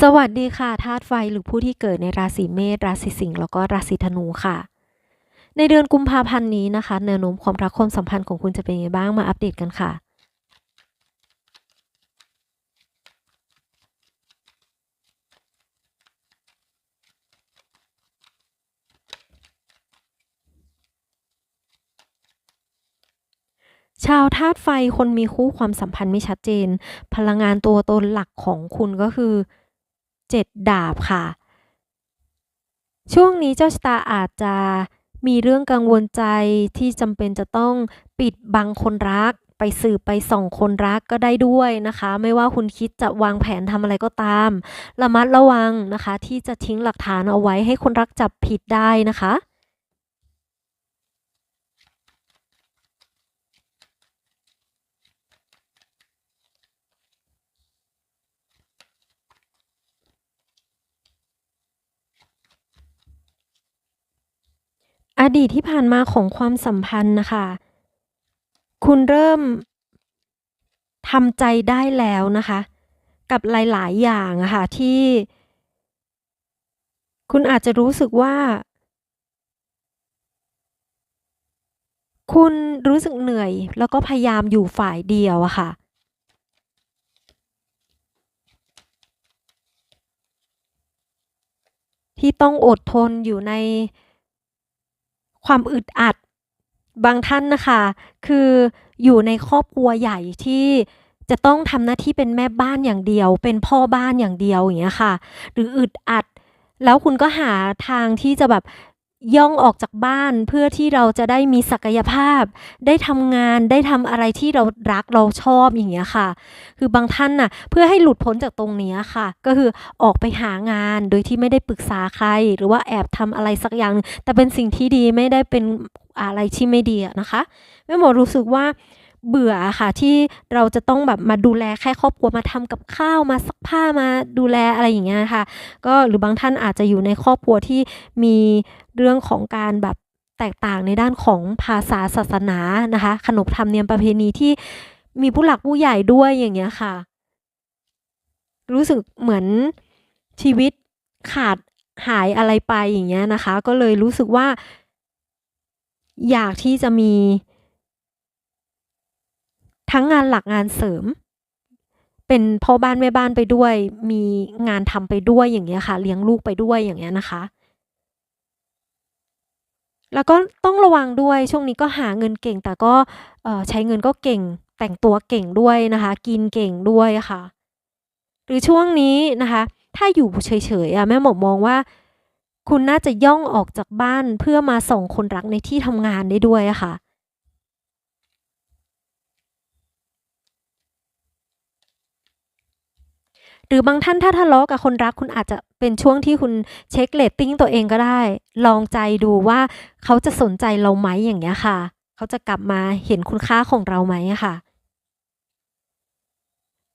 สวัสดีค่ะธาตุไฟหรือผู้ที่เกิดในราศีเมษราศีสิงห์แล้วก็ราศีธนูค่ะ ในเดือนกุมภาพันธ์นี้นะคะแนวโน้มความรักความสัมพันธ์ของคุณจะเป็นยังไงบ้างมาอัปเดตกันค่ะ ชาวธาตุไฟคนมีคู่ความสัมพันธ์ไม่ชัดเจน พลังงานตัวตนหลักของคุณก็คือ เจ็ดดาบค่ะ ช่วงนี้เจ้าชะตาอาจจะมีเรื่องกังวลใจที่จำเป็นจะต้องปิดบังคนรัก ไปสืบไปส่องคนรักก็ได้ด้วยนะคะ ไม่ว่าคุณคิดจะวางแผนทำอะไรก็ตาม ระมัดระวังนะคะ ที่จะทิ้งหลักฐานเอาไว้ให้คนรักจับผิดได้นะคะ อดีตที่ผ่านมาของความสัมพันธ์นะคะ คุณเริ่มทำใจได้แล้วนะคะ กับหลาย ๆ อย่างอะค่ะที่ คุณอาจจะรู้สึกว่า คุณรู้สึกเหนื่อย แล้วก็พยายามอยู่ฝ่ายเดียวอะค่ะที่ต้องอดทนอยู่ใน ความอึดอัด บางท่านนะคะ คืออยู่ในครอบครัวใหญ่ที่จะต้องทำหน้าที่เป็นแม่บ้านอย่างเดียว เป็นพ่อบ้านอย่างเดียวอย่างเงี้ยค่ะ หรืออึดอัด แล้วคุณก็หาทางที่จะแบบ ย่องออกจากบ้านเพื่อที่เราจะได้มีศักยภาพ ได้ทำงานได้ทำอะไรที่เรารักเราชอบอย่างเงี้ยค่ะ คือบางท่านน่ะเพื่อให้หลุดพ้นจากตรงนี้ค่ะ ก็คือออกไปหางานโดยที่ไม่ได้ปรึกษาใคร หรือว่าแอบทำอะไรสักอย่าง แต่เป็นสิ่งที่ดีไม่ได้เป็นอะไรที่ไม่ดีนะคะแม่หมอรู้สึกว่า เบื่อค่ะที่เราจะต้องแบบมาดูแลแค่ครอบครัวมาทำกับข้าวมาซักผ้ามาดูแลอะไรอย่างเงี้ยค่ะ ก็หรือบางท่านอาจจะอยู่ในครอบครัวที่มีเรื่องของการแบบแตกต่างในด้านของภาษาศาสนานะคะ ขนบธรรมเนียมประเพณีที่มีผู้หลักผู้ใหญ่ด้วยอย่างเงี้ยค่ะ รู้สึกเหมือนชีวิตขาดหายอะไรไปอย่างเงี้ยนะคะ ก็เลยรู้สึกว่า อยากที่จะมี ทั้งงานหลักงานเสริม เป็นพ่อบ้านแม่บ้านไปด้วย มีงานทำไปด้วยอย่างเงี้ยค่ะ เลี้ยงลูกไปด้วยอย่างเงี้ยนะคะ แล้วก็ต้องระวังด้วยช่วงนี้ก็หาเงินเก่ง แต่ก็ใช้เงินก็เก่ง แต่งตัวเก่งด้วยนะคะ กินเก่งด้วยค่ะ หรือช่วงนี้นะคะ ถ้าอยู่เฉยๆอะแม่หมอมองว่าคุณน่าจะย่องออกจากบ้านเพื่อมาส่งคนรักในที่ทำงานได้ด้วยค่ะ หรือบางท่านถ้าทะเลาะกับคนรักคุณอาจจะเป็นช่วงที่คุณเช็คเรตติ้งตัวเองก็ได้ ลองใจดูว่าเขาจะสนใจเราไหมอย่างเงี้ยค่ะ เขาจะกลับมาเห็นคุณค่าของเราไหมค่ะ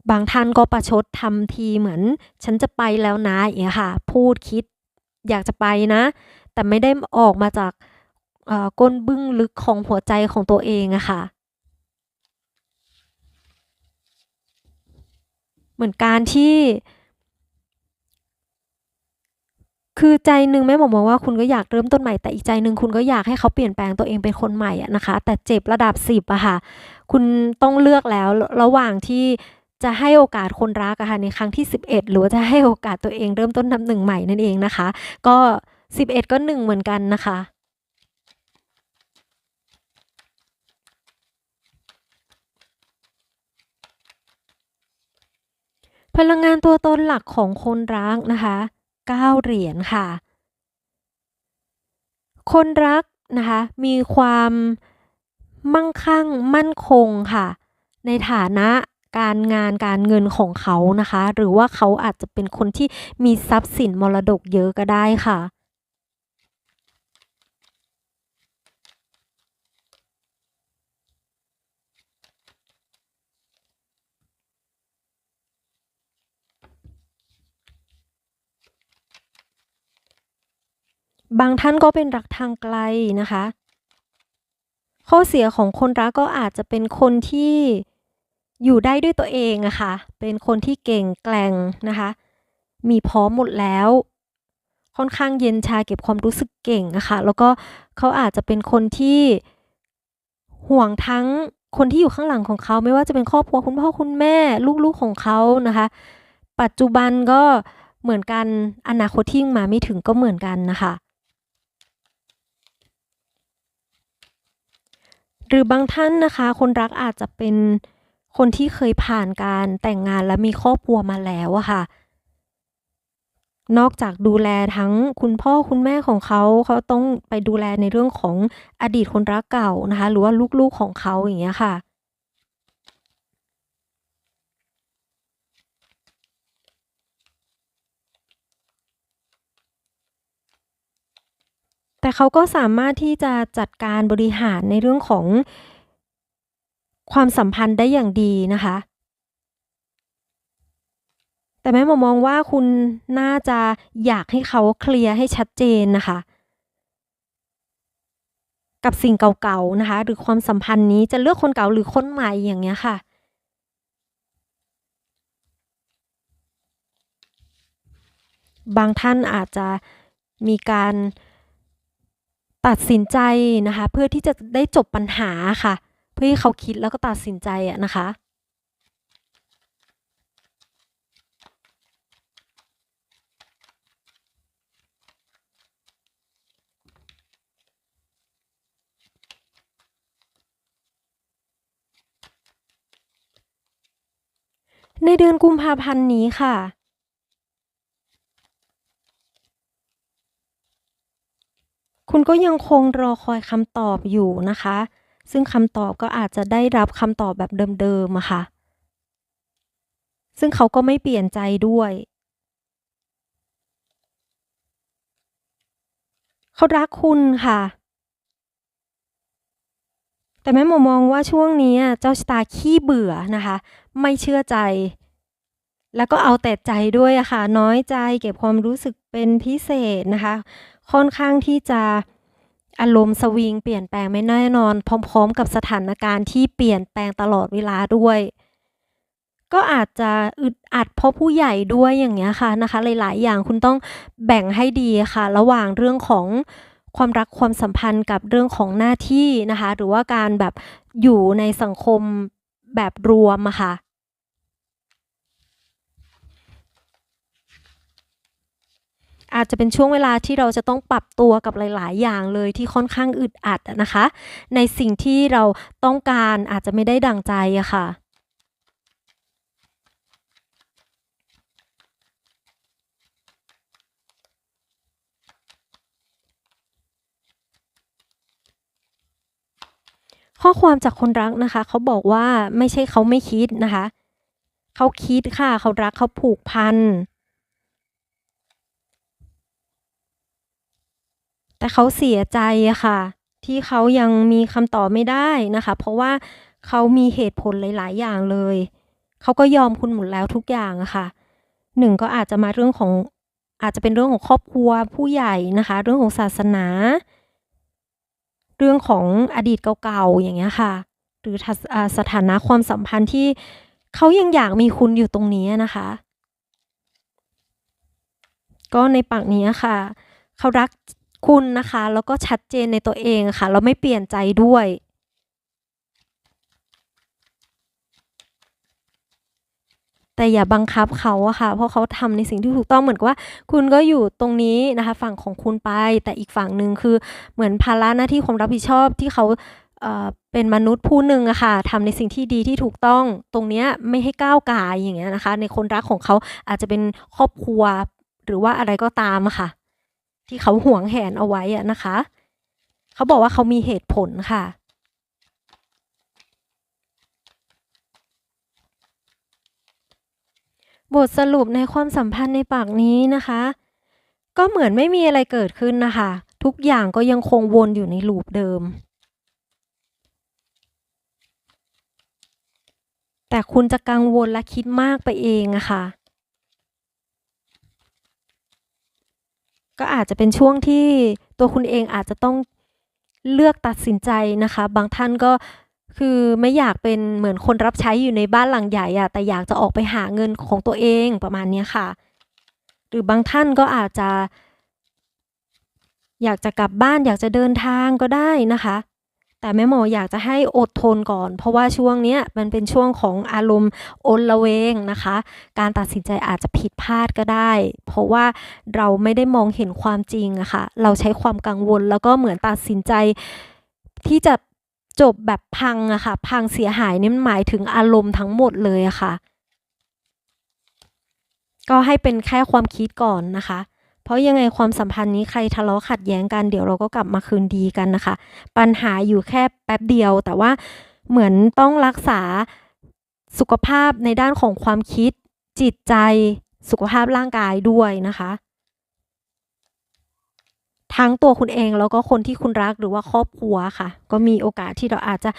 บางท่านก็ประชดทำทีเหมือน ฉันจะไปแล้วนะอย่างเงี้ยค่ะ พูดคิดอยากจะไปนะ แต่ไม่ได้ออกมาจากเอ่อก้นบึ้งลึกของหัวใจของตัวเองอะค่ะ เหมือนการที่ คือใจหนึ่งแม่หมอมองว่าคุณก็อยากเริ่มต้นใหม่แต่อีกใจหนึ่งคุณก็อยากให้เขาเปลี่ยนแปลงตัวเองเป็นคนใหม่อะนะคะ แต่เจ็บระดับสิบอะค่ะ คุณต้องเลือกแล้วระหว่างที่จะให้โอกาสคนรักอะค่ะในครั้งที่ 11 หรือจะให้โอกาสตัวเองเริ่มต้นนับหนึ่งใหม่นั่นเองนะคะ ก็ 11 ก็1เหมือนกันนะคะ พลังงานตัวตนหลักของคนรักนะคะ9เหรียญค่ะ คนรักนะคะมีความมั่งคั่งมั่นคงค่ะ ในฐานะการงานการเงินของเขานะคะ หรือว่าเขาอาจจะเป็นคนที่มีทรัพย์สินมรดกเยอะก็ได้ค่ะ บางท่านก็เป็นรักทางไกลนะคะ ข้อเสียของคนรักก็อาจจะเป็นคนที่อยู่ได้ด้วยตัวเองอะค่ะ เป็นคนที่เก่งแกร่งนะคะ มีพร้อมหมดแล้ว ค่อนข้างเย็นชาเก็บความรู้สึกเก่งอะค่ะ แล้วก็เขาอาจจะเป็นคนที่ห่วงทั้งคนที่อยู่ข้างหลังของเขา ไม่ว่าจะเป็นครอบครัวคุณพ่อคุณแม่ลูกๆของเขานะคะ ปัจจุบันก็เหมือนกันอนาคตที่ยังมาไม่ถึงก็เหมือนกันนะคะ หรือบางท่านนะคะ คนรักอาจจะเป็นคนที่เคยผ่านการแต่งงานและมีครอบครัวมาแล้วอะค่ะ นอกจากดูแลทั้งคุณพ่อคุณแม่ของเขา เขาต้องไปดูแลในเรื่องของอดีตคนรักเก่านะคะ หรือว่าลูกๆของเขาอย่างเงี้ยค่ะ แต่เขาก็สามารถที่จะจัดการบริหารในเรื่องของความสัมพันธ์ได้อย่างดีนะคะ แต่แม่หมอมองว่าคุณน่าจะอยากให้เขาเคลียร์ให้ชัดเจนนะคะ กับสิ่งเก่าๆนะคะ หรือความสัมพันธ์นี้จะเลือกคนเก่าหรือคนใหม่อย่างเงี้ยค่ะบางท่านอาจจะมีการ ตัดสินใจนะคะ เพื่อที่จะได้จบปัญหาค่ะ เพื่อให้เขาคิดแล้วก็ตัดสินใจอะนะคะในเดือนกุมภาพันธ์นี้ค่ะ คุณก็ยังคงรอคอยคำตอบอยู่นะคะ ซึ่งคำตอบก็อาจจะได้รับคำตอบแบบเดิมๆอะค่ะ ซึ่งเขาก็ไม่เปลี่ยนใจด้วย เขารักคุณค่ะ แต่แม่หมอมองว่าช่วงนี้เจ้าชะตาขี้เบื่อนะคะ ไม่เชื่อใจ แล้วก็เอาแต่ใจด้วยอะค่ะ น้อยใจเก็บความรู้สึกเป็นพิเศษนะคะ ค่อนข้างที่จะอารมณ์สวิงเปลี่ยนแปลงไม่แน่นอน พร้อม ๆ กับสถานการณ์ที่เปลี่ยนแปลงตลอดเวลาด้วย ก็อาจจะอึดอัดเพราะผู้ใหญ่ด้วยอย่างเงี้ยค่ะนะคะ หลาย ๆ อย่างคุณต้องแบ่งให้ดีค่ะ ระหว่างเรื่องของความรักความสัมพันธ์กับเรื่องของหน้าที่นะคะ หรือว่าการแบบอยู่ในสังคมแบบรวมอะค่ะ อาจจะเป็นช่วงเวลาที่เราจะต้องปรับตัวกับหลาย ๆ อย่างเลยที่ค่อนข้างอึดอัดนะคะ ในสิ่งที่เราต้องการอาจจะไม่ได้ดั่งใจอะค่ะข้อความจากคนรักนะคะ เขาบอกว่าไม่ใช่เขาไม่คิดนะคะ เขาคิดค่ะ เขารักเขาผูกพัน แต่เขาเสียใจอะค่ะ ที่เขายังมีคำตอบไม่ได้นะคะ เพราะว่าเขามีเหตุผลหลาย ๆ อย่างเลย เขาก็ยอมคุณหมดแล้วทุกอย่างอะค่ะหนึ่งก็อาจจะมาเรื่องของอาจจะเป็นเรื่องของครอบครัวผู้ใหญ่นะคะ เรื่องของศาสนา เรื่องของอดีตเก่าๆอย่างเงี้ยค่ะ หรืออสถานะความสัมพันธ์ที่เขายังอยากมีคุณอยู่ตรงนี้นะคะ ก็ในปากนี้ค่ะ เขารัก คุณนะคะ แล้วก็ชัดเจนในตัวเองค่ะแล้วไม่เปลี่ยนใจด้วยแต่อย่าบังคับเขาอะค่ะ เพราะเขาทำในสิ่งที่ถูกต้องเหมือนกับว่า คุณก็อยู่ตรงนี้นะคะ ฝั่งของคุณไป แต่อีกฝั่งหนึ่งคือเหมือนภาระหน้าที่ความรับผิดชอบที่เขาเเป็นมนุษย์ผู้หนึ่งอะค่ะทำในสิ่งที่ดีที่ถูกต้อง ตรงเนี้ยไม่ให้ก้าวก่ายอย่างเงี้ยนะคะ ในคนรักของเขาอาจจะเป็นครอบครัว หรือว่าอะไรก็ตามอะค่ะ ที่เขาห่วงแหนเอาไว้อะนะคะ เขาบอกว่าเขามีเหตุผลค่ะ บทสรุปในความสัมพันธ์ในปากนี้นะคะ ก็เหมือนไม่มีอะไรเกิดขึ้นนะคะ ทุกอย่างก็ยังคงวนอยู่ในลูปเดิม แต่คุณจะกังวลและคิดมากไปเองอะค่ะ ก็อาจจะเป็นช่วงที่ตัวคุณเองอาจจะต้องเลือกตัดสินใจนะคะ บางท่านก็คือไม่อยากเป็นเหมือนคนรับใช้อยู่ในบ้านหลังใหญ่อะแต่อยากจะออกไปหาเงินของตัวเองประมาณนี้ค่ะ หรือบางท่านก็อาจจะ อยากจะกลับบ้านอยากจะเดินทางก็ได้นะคะ แต่แม่หมออยากจะให้อดทนก่อน เพราะว่าช่วงเนี้ยมันเป็นช่วงของอารมณ์โอนละเวงนะคะ การตัดสินใจอาจจะผิดพลาดก็ได้ เพราะว่าเราไม่ได้มองเห็นความจริงอะค่ะ เราใช้ความกังวลแล้วก็เหมือนตัดสินใจที่จะจบแบบพังอะค่ะ พังเสียหายนี่มันหมายถึงอารมณ์ทั้งหมดเลยอะค่ะ ก็ให้เป็นแค่ความคิดก่อนนะคะ เพราะยังไงความสัมพันธ์นี้ใครทะเลาะขัดแย้งกันเดี๋ยวเราก็กลับมาคืนดีกันนะคะ ปัญหาอยู่แค่แป๊บเดียว แต่ว่าเหมือนต้องรักษาสุขภาพในด้านของความคิดจิตใจสุขภาพร่างกายด้วยนะคะ ทั้งตัวคุณเองแล้วก็คนที่คุณรักหรือว่าครอบครัวค่ะ ก็มีโอกาสที่เราอาจจะ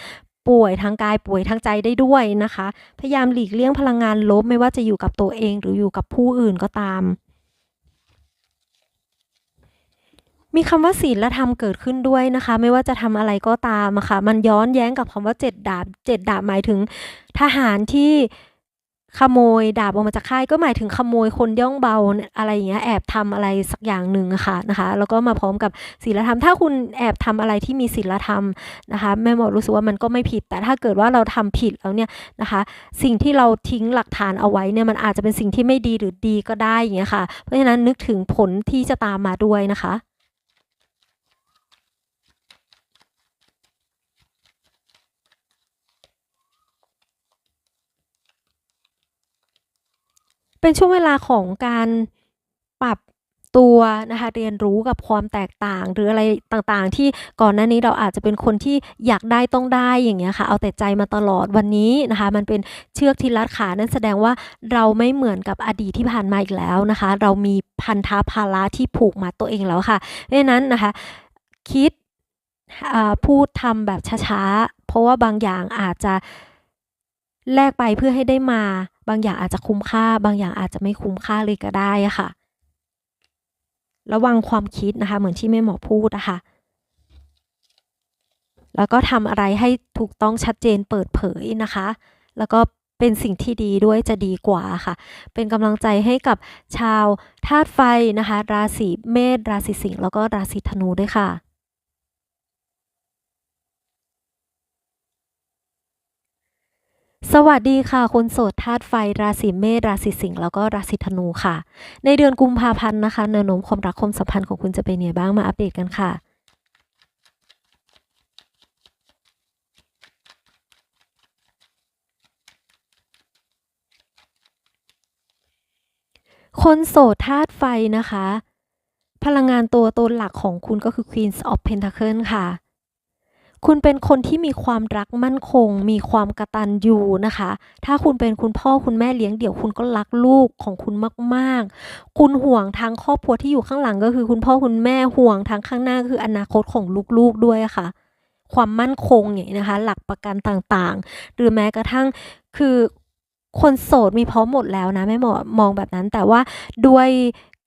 ป่วยทางกายป่วยทางใจได้ด้วยนะคะ พยายามหลีกเลี่ยงพลังงานลบไม่ว่าจะอยู่กับตัวเองหรืออยู่กับผู้อื่นก็ตาม มีคำว่าศีลธรรมเกิดขึ้นด้วยนะคะ ไม่ว่าจะทำอะไรก็ตามะค่ะมันย้อนแย้งกับคำว่าเจ็ดดาบเจ็ดดาบหมายถึง ทหารที่ขโมยดาบออกมาจากค่ายก็หมายถึงขโมยคนย่องเบาอะไรอย่างเงี้ยแอบทำอะไรสักอย่างหนึ่งะค่ะนะคะ แล้วก็มาพร้อมกับศีลธรรม ถ้าคุณแอบทำอะไรที่มีศีลธรรมนะคะแม่หมอรู้สึกว่ามันก็ไม่ผิด แต่ถ้าเกิดว่าเราทำผิดแล้วเนี่ยนะคะ สิ่งที่เราทิ้งหลักฐานเอาไว้เนี่ยมันอาจจะเป็นสิ่งที่ไม่ดีหรือดีก็ได้อย่างเงี้ยค่ะ เพราะฉะนั้นนึกถึงผลที่จะตามมาด้วยนะคะ เป็นช่วงเวลาของการปรับตัวนะคะเรียนรู้กับความแตกต่าง หรืออะไรต่างๆ ที่ก่อนหน้านี้เราอาจจะเป็นคนที่อยากได้ต้องได้อย่างเงี้ยค่ะ เอาแต่ใจมาตลอดวันนี้นะคะ มันเป็นเชือกที่รัดขานั่นแสดงว่าเราไม่เหมือนกับอดีตที่ผ่านมาอีกแล้วนะคะ เรามีพันธะภาระที่ผูกมัดตัวเองแล้วค่ะเพราะนั้นนะคะ คิดพูดทำแบบช้าๆ เพราะว่าบางอย่างอาจจะ แลกไปเพื่อให้ได้มา บางอย่างอาจจะคุ้มค่า บางอย่างอาจจะไม่คุ้มค่าเลยก็ได้ค่ะ ระวังความคิดนะคะ เหมือนที่แม่หมอพูดอะคะแล้วก็ทำอะไรให้ถูกต้องชัดเจนเปิดเผยนะคะ แล้วก็เป็นสิ่งที่ดีด้วยจะดีกว่าค่ะ เป็นกำลังใจให้กับชาวธาตุไฟนะคะ ราศีเมษราศีสิงห์แล้วก็ราศีธนูด้วยค่ะ สวัสดีค่ะคนโสดธาตุไฟราศีเมษราศีสิงห์แล้วก็ราศีธนูค่ะ ในเดือนกุมภาพันธ์นะคะแนวโน้มความรักความสัมพันธ์ของคุณจะเป็นยังไงบ้างมาอัปเดตกันค่ะ คนโสดธาตุไฟนะคะ พลังงานตัวตนหลักของคุณก็คือ Queen of Pentacle ค่ะ คุณเป็นคนที่มีความรักมั่นคง มีความกระตัญญูนะคะ ถ้าคุณเป็นคุณพ่อคุณแม่เลี้ยงเดี่ยวคุณก็รักลูกของคุณมากๆ คุณห่วงทั้งครอบครัวที่อยู่ข้างหลังก็คือ คุณพ่อคุณแม่ห่วงทั้งข้างหน้าคืออนาคตของลูกๆด้วยค่ะ ความมั่นคงอย่างนี้นะคะ หลักประกันต่างๆ หรือแม้กระทั่งคือคนโสดมีพร้อมหมดแล้วนะแม่หมอมองแบบนั้นแต่ว่าด้วย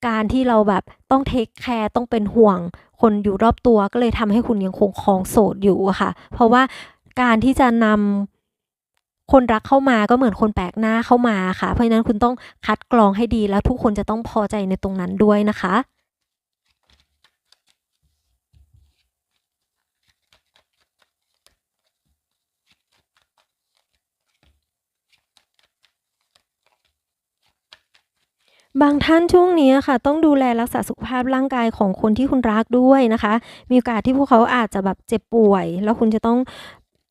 การที่เราแบบต้องเทคแคร์ต้องเป็นห่วง คนอยู่รอบตัวก็เลยทำให้คุณยังคงคลองโสดอยู่ค่ะ เพราะว่าการที่จะนำคนรักเข้ามาก็เหมือนคนแปลกหน้าเข้ามาค่ะ เพราะฉะนั้นคุณต้องคัดกรองให้ดีแล้วทุกคนจะต้องพอใจในตรงนั้นด้วยนะคะ บางท่านช่วงนี้ค่ะ ต้องดูแลรักษาสุขภาพร่างกายของคนที่คุณรักด้วยนะคะ มีโอกาสที่พวกเขาอาจจะแบบเจ็บป่วย แล้วคุณจะต้อง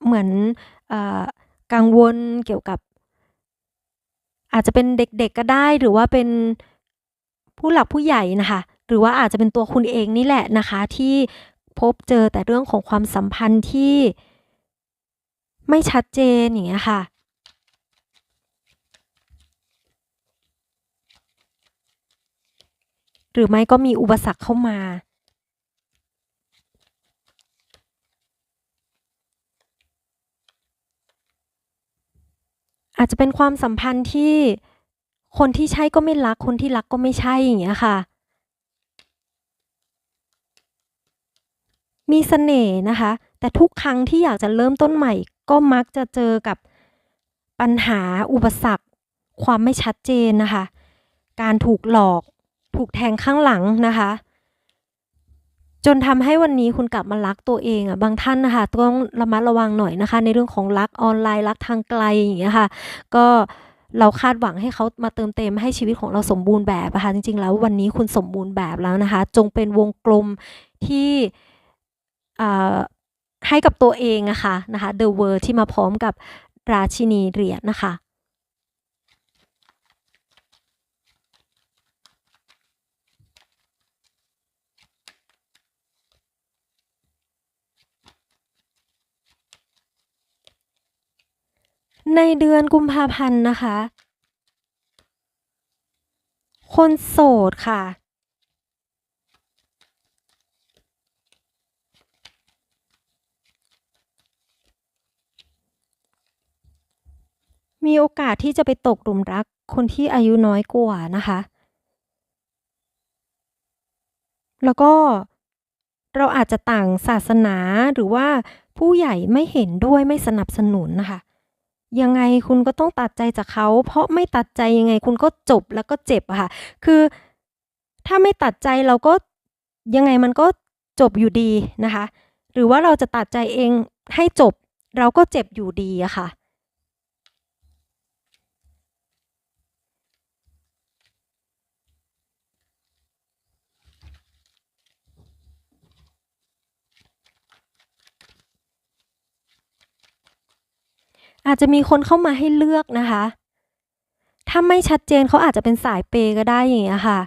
เหมือนออกังวลเกี่ยวกับ อาจจะเป็นเด็กๆก็ได้ หรือว่าเป็นผู้หลักผู้ใหญ่นะคะ หรือว่าอาจจะเป็นตัวคุณเองนี่แหละนะคะ ที่พบเจอแต่เรื่องของความสัมพันธ์ที่ไม่ชัดเจนอย่างเงี้ยค่ะ หรือไม่ก็มีอุปสรรคเข้ามา อาจจะเป็นความสัมพันธ์ที่คนที่ใช่ก็ไม่รัก คนที่รักก็ไม่ใช่อย่างเงี้ยค่ะ มีเสน่ห์นะคะ แต่ทุกครั้งที่อยากจะเริ่มต้นใหม่ ก็มักจะเจอกับปัญหาอุปสรรค ความไม่ชัดเจนนะคะ การถูกหลอก ถูกแทงข้างหลังนะคะ จนทำให้วันนี้คุณกลับมารักตัวเองอะบางท่านนะคะต้องระมัดระวังหน่อยนะคะ ในเรื่องของรักออนไลน์รักทางไกลอย่างเงี้ยค่ะ ก็เราคาดหวังให้เขามาเติมเต็มให้ชีวิตของเราสมบูรณ์แบบนะคะจริงๆ แล้ววันนี้คุณสมบูรณ์แบบแล้วนะคะ จงเป็นวงกลมที่ให้กับตัวเองอะคะ่ะนะคะ The World ที่มาพร้อมกับราชินีเหรียญนะคะ ในเดือนกุมภาพันธ์นะคะ คนโสดค่ะ มีโอกาสที่จะไปตกหลุมรักคนที่อายุน้อยกว่านะคะ แล้วก็เราอาจจะต่างศาสนาหรือว่าผู้ใหญ่ไม่เห็นด้วยไม่สนับสนุนนะคะ ยังไงคุณก็ต้องตัดใจจากเขา เพราะไม่ตัดใจยังไงคุณก็จบแล้วก็เจ็บอะค่ะ คือถ้าไม่ตัดใจเราก็ยังไงมันก็จบอยู่ดีนะคะ หรือว่าเราจะตัดใจเองให้จบเราก็เจ็บอยู่ดีอะค่ะ อาจจะมีคนเข้ามาให้เลือกนะคะ ถ้าไม่ชัดเจนเขาอาจจะเป็นสายเปก็ได้อย่างเงี้ยค่ะ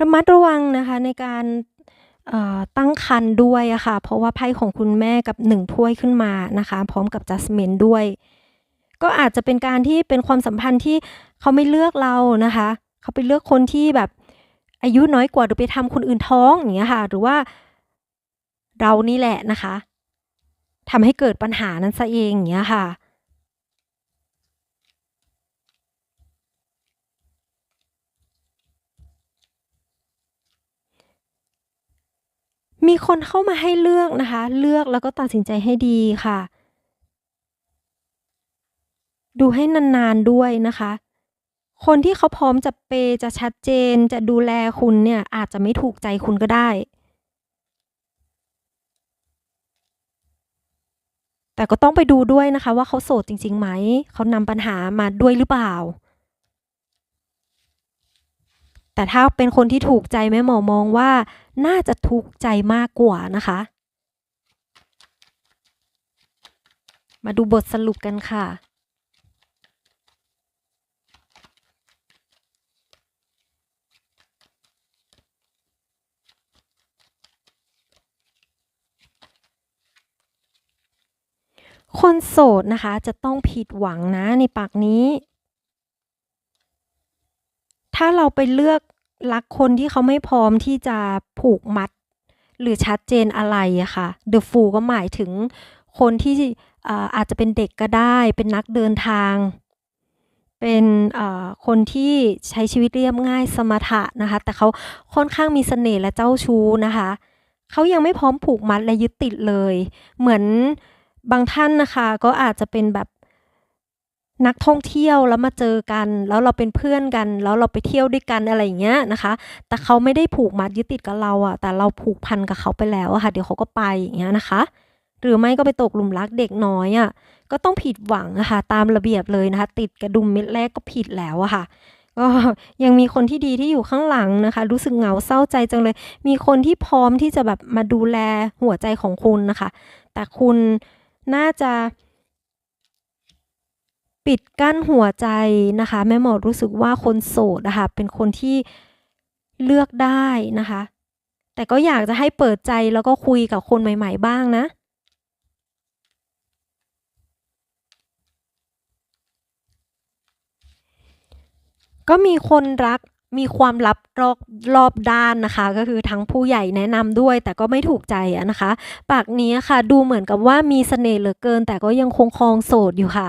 ระมัดระวังนะคะในการตั้งคันด้วยอะค่ะ เพราะว่าไพ่ของคุณแม่กับหนึ่งถ้วยขึ้นมานะคะ พร้อมกับจัสเมนด้วย ก็อาจจะเป็นการที่เป็นความสัมพันธ์ที่เขาไม่เลือกเรานะคะ เขาไปเลือกคนที่แบบอายุน้อยกว่าหรือไปทำคนอื่นท้องอย่างเงี้ยค่ะ หรือว่าเรานี่แหละนะคะทำให้เกิดปัญหานั้นซะเองอย่างเงี้ยค่ะมีคนเข้ามาให้เลือกนะคะ เลือกแล้วก็ตัดสินใจให้ดีค่ะ ดูให้นานๆด้วยนะคะ คนที่เขาพร้อมจะเปจะชัดเจนจะดูแลคุณเนี่ยอาจจะไม่ถูกใจคุณก็ได้ แต่ก็ต้องไปดูด้วยนะคะ ว่าเขาโสดจริงๆไหม เขานำปัญหามาด้วยหรือเปล่า แต่ถ้าเป็นคนที่ถูกใจแม่หมอมองว่า น่าจะถูกใจมากกว่านะคะมาดูบทสรุปกันค่ะ คนโสดนะคะจะต้องผิดหวังนะในปากนี้ ถ้าเราไปเลือกรักคนที่เขาไม่พร้อมที่จะผูกมัด หรือชัดเจนอะไรอะค่ะ The Fool ก็หมายถึงคนที่อาจจะเป็นเด็กก็ได้ เป็นนักเดินทาง เป็นคนที่ใช้ชีวิตเรียบง่ายสมถะนะคะ แต่เขาค่อนข้างมีเสน่ห์และเจ้าชู้นะคะ เขายังไม่พร้อมผูกมัดและยึดติดเลย เหมือน บางท่านนะคะก็อาจจะเป็นแบบนักท่องเที่ยวแล้วมาเจอกัน แล้วเราเป็นเพื่อนกัน แล้วเราไปเที่ยวด้วยกันอะไรอย่างเงี้ยนะคะ แต่เขาไม่ได้ผูกมัดยึดติดกับเราอะแต่เราผูกพันกับเขาไปแล้วอะค่ะ เดี๋ยวเขาก็ไปอย่างเงี้ยนะคะ หรือไม่ก็ไปตกหลุมรักเด็กน้อยอะก็ต้องผิดหวังอะค่ะตามระเบียบเลยนะคะ ติดกระดุมเม็ดแรกก็ผิดแล้วอะค่ะก็ยังมีคนที่ดีที่อยู่ข้างหลังนะคะ รู้สึกเหงาเศร้าใจจังเลย มีคนที่พร้อมที่จะแบบมาดูแลหัวใจของคุณนะคะ แต่คุณ น่าจะปิดกั้นหัวใจนะคะ แม่หมอรู้สึกว่าคนโสดนะคะเป็นคนที่เลือกได้นะคะ แต่ก็อยากจะให้เปิดใจแล้วก็คุยกับคนใหม่ๆบ้างนะก็มีคนรัก มีความลับรอบรอบด้านนะคะ ก็คือทั้งผู้ใหญ่แนะนำด้วย แต่ก็ไม่ถูกใจนะคะ ปากนี้ค่ะ ดูเหมือนกับว่ามีเสน่ห์เหลือเกิน แต่ก็ยังคงคลองโสดอยู่ค่ะ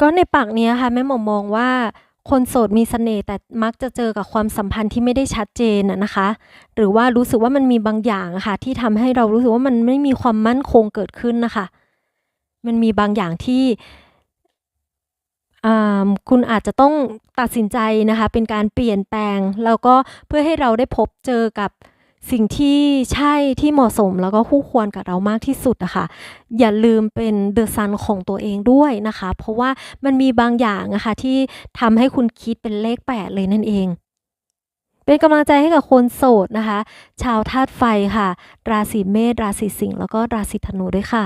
ก็ในปากนี้ค่ะแม่หมอมองว่าคนโสดมีเสน่ห์แต่มักจะเจอกับความสัมพันธ์ที่ไม่ได้ชัดเจนนะคะ หรือว่ารู้สึกว่ามันมีบางอย่างะค่ะ ที่ทำให้เรารู้สึกว่ามันไม่มีความมั่นคงเกิดขึ้นนะคะ มันมีบางอย่างที่คุณอาจจะต้องตัดสินใจนะคะ เป็นการเปลี่ยนแปลง แล้วก็เพื่อให้เราได้พบเจอกับ สิ่งที่ใช่ที่เหมาะสมแล้วก็คู่ควรกับเรามากที่สุดอะค่ะอย่าลืมเป็นเดอะซันของตัวเองด้วยนะคะ เพราะว่ามันมีบางอย่างนะคะที่ทำให้คุณคิดเป็นเลข 8 เลยนั่นเอง เป็นกำลังใจให้กับคนโสดนะคะ ชาวธาตุไฟค่ะ ราศีเมษราศีสิงห์แล้วก็ราศีธนูด้วยค่ะ